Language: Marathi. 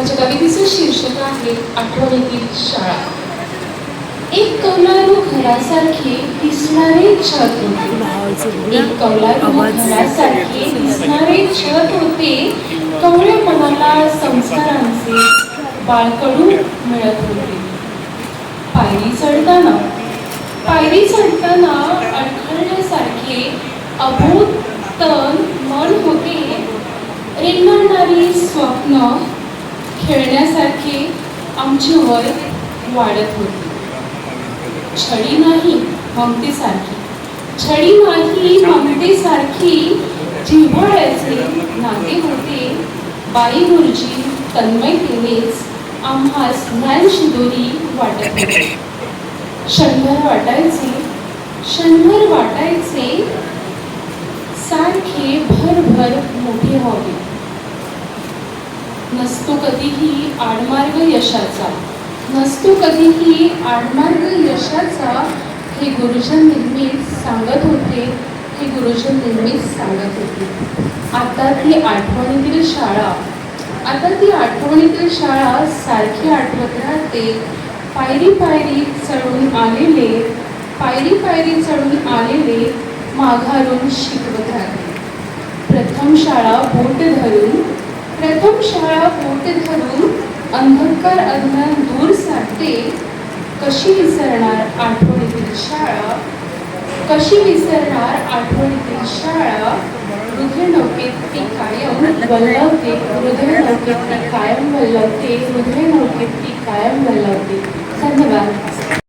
माझ्या कवितेचं शीर्षक आहे आठवणीतील शाळा. एक कौलारू घरासारखे दिसणारे छत होते. एक कौलारू घरासारखे दिसणारे छत होते. कवळ्या मनाला संस्कारांचे बाळकडू मिळत होते. पायरी चढताना पायरी चढताना अडखळण्यासारखे अभूत तन मन होते. रेंगाळणारी स्वप्न खेळण्यासारखे आमचे वय वाढत होते. छडी नाही ममतेसारखी छडी नाही ममतेसारखी जिव्हाळ्याचे नाते होते. बाई गुरुजी तन्मयतेनेच आम्हास ज्ञान शिदोरी वाटत होते. शंभर वाटायचे शंभर वाटायचे. सारखे भरभर मोठे व्हावे. नसतो कधीही आडमार्ग यशाचा. नसतो कधीही आडमार्ग यशाचा हे गुरुजन नेहमीच सांगत होते हे गुरुजन नेहमीच सांगत होते. आता ती आठवणीतील शाळा आता ती आठवणीतील शाळा सारखी आठवत राहते. पायरी पायरी चढून आलेले पायरी पायरी चढून आलेले माघारून शिकवत राहते. प्रथम शाळा बोट धरून प्रथम शाळा पोट धरून अंधकार अज्ञान दूर साठते कशी विसरणार आठवणीतील शाळा? कशी विसरणार आठवणीतील शाळा? हृदय नौकेत ती कायम वल्लवते हृदय नौकेत ती कायम वल्लवते हृदय नौकेत ती कायम वल्लवते धन्यवाद.